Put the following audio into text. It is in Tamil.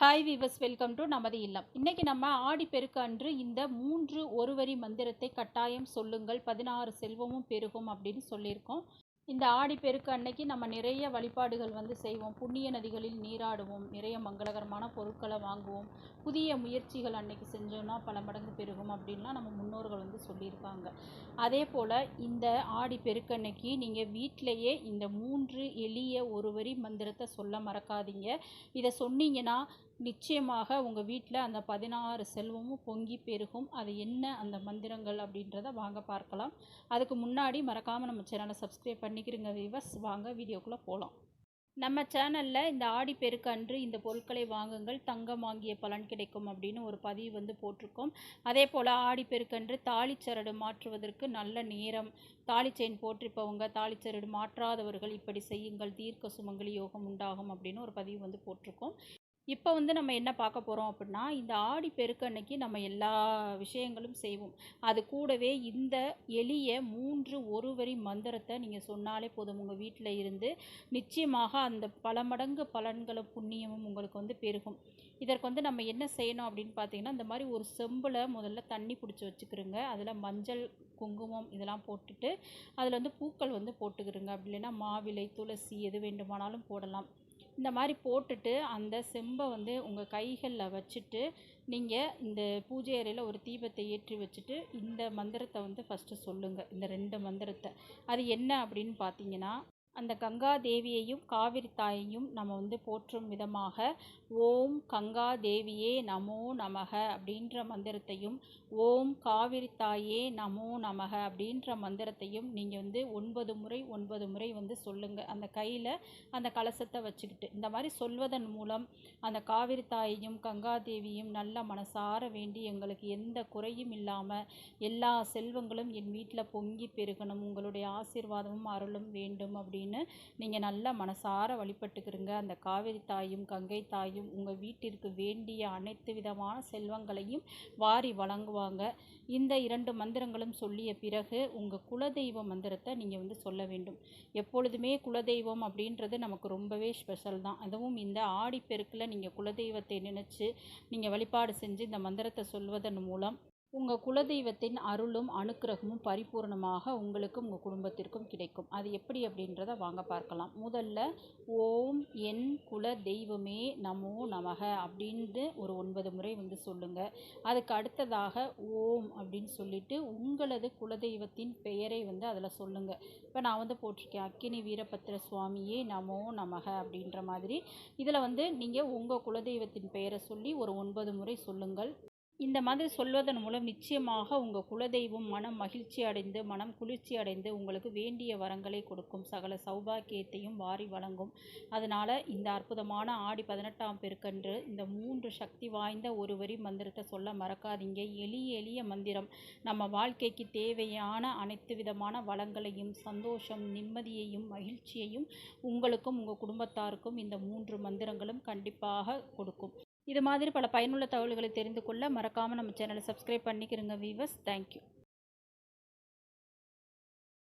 ஹாய் வீவர்ஸ் வெல்கம் டு நமது இல்லம். இன்றைக்கி நம்ம ஆடி பெருக்கு அன்று இந்த மூன்று ஒரு வரி மந்திரத்தை கட்டாயம் சொல்லுங்கள் பதினாறு செல்வமும் பெருகும் அப்படின்னு சொல்லியிருக்கோம். இந்த ஆடி பெருக்கு அன்னைக்கு நம்ம நிறைய வழிபாடுகள் வந்து செய்வோம். புண்ணிய நதிகளில் நீராடுவோம் நிறைய மங்களகரமான பொருட்களை வாங்குவோம். புதிய முயற்சிகள் அன்னைக்கு செஞ்சோன்னா பல மடங்கு பெருகும் அப்படின்லாம் நம்ம முன்னோர்கள் வந்து சொல்லியிருக்காங்க. அதே போல் இந்த ஆடி பெருக்கு அன்னைக்கு நீங்கள் வீட்டிலையே இந்த மூன்று எளிய ஒரு வரி மந்திரத்தை சொல்ல மறக்காதீங்க. இதை சொன்னீங்கன்னா நிச்சயமாக உங்கள் வீட்டில் அந்த பதினாறு செல்வமும் பொங்கி பெருகும். அது என்ன அந்த மந்திரங்கள் அப்படின்றத வாங்க பார்க்கலாம். அதுக்கு முன்னாடி மறக்காமல் நம்ம சேனலை சப்ஸ்கிரைப் பண்ணிக்கிறங்க விவஸ் வாங்க வீடியோக்குள்ளே போகலாம் நம்ம சேனலில் இந்த ஆடி பெருக்கு அன்று இந்த பொருட்களை வாங்குங்கள் தங்கம் வாங்கிய பலன் கிடைக்கும் அப்படின்னு ஒரு பதிவு வந்து போட்டிருக்கோம். அதே போல் ஆடி பெருக்கன்று தாலிச்சரடு மாற்றுவதற்கு நல்ல நேரம். தாலி செயின் போட்டிருப்பவங்க தாலிச்சரடு மாற்றாதவர்கள் இப்படி செய்யுங்கள் தீர்க்க சுமங்கலி யோகம் உண்டாகும் அப்படின்னு ஒரு பதிவு வந்து போட்டிருக்கோம். இப்போ வந்து நம்ம என்ன பார்க்க போகிறோம் அப்படின்னா இந்த ஆடி பெருக்கு அன்னைக்கு நம்ம எல்லா விஷயங்களும் செய்வோம். அது கூடவே இந்த எளிய மூன்று ஒரு வரி மந்திரத்தை நீங்கள் சொன்னாலே போதும். உங்கள் வீட்டில் இருந்து நிச்சயமாக அந்த பல மடங்கு பலன்களும் புண்ணியமும் உங்களுக்கு வந்து பெருகும். இதற்கு வந்து நம்ம என்ன செய்யணும் அப்படின்னு பார்த்தீங்கன்னா இந்த மாதிரி ஒரு செம்பில் முதல்ல தண்ணி பிடிச்சி வச்சுக்கிறோங்க அதில் மஞ்சள் குங்குமம் இதெல்லாம் போட்டுட்டு அதில் வந்து பூக்கள் வந்து போட்டுக்கிறோங்க அப்படி இல்லைன்னா மாவிலை துளசி எது வேண்டுமானாலும் போடலாம். இந்த மாதிரி போட்டுட்டு அந்த செம்பை வந்து உங்கள் கைகளில் வச்சுட்டு நீங்கள் இந்த பூஜை அறையில் ஒரு தீபத்தை ஏற்றி வச்சுட்டு இந்த மந்திரத்தை வந்து ஃபஸ்ட்டு சொல்லுங்கள் இந்த ரெண்டு மந்திரத்தை. அது என்ன அப்படின்னு பார்த்தீங்கன்னா அந்த கங்கா தேவியையும் காவிரி தாயையும் நம்ம வந்து போற்றும் விதமாக ஓம் கங்கா தேவியே நமோ நமக அப்படின்ற மந்திரத்தையும் ஓம் காவிரி தாயே நமோ நமக அப்படின்ற மந்திரத்தையும் நீங்கள் வந்து ஒன்பது முறை ஒன்பது முறை வந்து சொல்லுங்கள் அந்த கையில் அந்த கலசத்தை வச்சுக்கிட்டு. இந்த மாதிரி சொல்வதன் மூலம் அந்த காவிரி தாயையும் கங்கா தேவியும் நல்ல மனசார வேண்டி எங்களுக்கு எந்த குறையும் இல்லாமல் எல்லா செல்வங்களும் என் வீட்டில் பொங்கி பெருகணும். உங்களுடைய ஆசீர்வாதமும் அருளும் வேண்டும் அப்படின்னு அப்படின்னு நீங்கள் நல்லா மனசார வழிபட்டுக்கிறங்க அந்த காவிரி தாயும் கங்கை தாயும் உங்கள் வீட்டிற்கு வேண்டிய அனைத்து விதமான செல்வங்களையும் வாரி வழங்குவாங்க. இந்த இரண்டு மந்திரங்களும் சொல்லிய பிறகு உங்கள் குலதெய்வ மந்திரத்தை நீங்கள் வந்து சொல்ல வேண்டும். எப்பொழுதுமே குலதெய்வம் அப்படின்றது நமக்கு ரொம்பவே ஸ்பெஷல் தான். அதுவும் இந்த ஆடிப்பெருக்கில் நீங்கள் குலதெய்வத்தை நினச்சி நீங்கள் வழிபாடு செஞ்சு இந்த மந்திரத்தை சொல்வதன் மூலம் உங்கள் குலதெய்வத்தின் அருளும் அனுக்கிரகமும் பரிபூர்ணமாக உங்களுக்கும் உங்கள் குடும்பத்திற்கும் கிடைக்கும். அது எப்படி அப்படின்றத வாங்க பார்க்கலாம். முதல்ல ஓம் என் குல தெய்வமே நமோ நமக அப்படின்ட்டு ஒரு ஒன்பது முறை வந்து சொல்லுங்கள் அதுக்கு அடுத்ததாக ஓம் அப்படின்னு சொல்லிட்டு உங்களது குலதெய்வத்தின் பெயரை வந்து அதில் சொல்லுங்கள் இப்போ நான் வந்து போட்டிருக்கேன் அக்கினி வீரபத்திர சுவாமியே நமோ நமக அப்படின்ற மாதிரி. இதில் வந்து நீங்கள் உங்கள் குலதெய்வத்தின் பெயரை சொல்லி ஒரு ஒன்பது முறை சொல்லுங்கள். இந்த மாதிரி சொல்வதன் மூலம் நிச்சயமாக உங்கள் குலதெய்வம் மனம் மகிழ்ச்சி அடைந்து மனம் குளிர்ச்சி அடைந்து உங்களுக்கு வேண்டிய வரங்களை கொடுக்கும். சகல சௌபாக்கியத்தையும் வாரி வழங்கும். அதனால் இந்த அற்புதமான ஆடி பதினெட்டாம் பெருக்கன்று இந்த மூன்று சக்தி வாய்ந்த ஒரு வரி மந்திரத்தை சொல்ல மறக்காதீங்க. எளிய எளிய மந்திரம். நம்ம வாழ்க்கைக்கு தேவையான அனைத்து விதமான வளங்களையும் சந்தோஷம் நிம்மதியையும் மகிழ்ச்சியையும் உங்களுக்கும் உங்கள் குடும்பத்தாருக்கும் இந்த மூன்று மந்திரங்களும் கண்டிப்பாக கொடுக்கும். இது மாதிரி பல பயனுள்ள தகவல்களை தெரிந்து கொள்ள மறக்காமல் நம்ம சேனலை சப்ஸ்கிரைப் பண்ணிக்கிறோங்க வீவர்ஸ் தேங்க்யூ